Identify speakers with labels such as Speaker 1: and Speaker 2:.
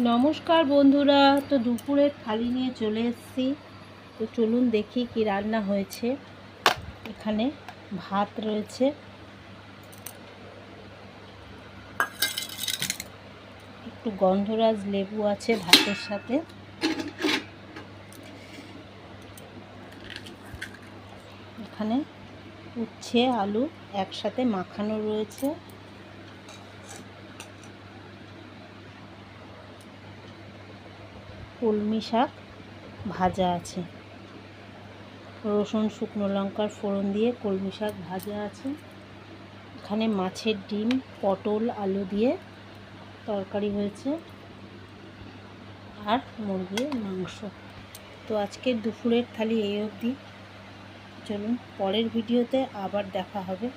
Speaker 1: নমস্কার বন্ধুরা, তো দুপুরের থালি নিয়ে চলে এসেছি। তো চলুন দেখি কি রান্না হয়েছে। এখানে ভাত রয়েছে। একটু গন্ধরাজ লেবু আছে ভাতের সাথে। এখানে উচ্ছে, আলু একসাথে মাখানো রয়েছে। কলমি শাক ভাজা আছে। রসুন, শুকনো লঙ্কার ফোড়ন দিয়ে কলমি শাক ভাজা আছে। এখানে মাছের ডিম, পটল, আলু দিয়ে তরকারি হয়েছে আর মুরগির মাংস। তো আজকের দুপুরের থালি এই অবধি। চলুন, পরের ভিডিওতে আবার দেখা হবে।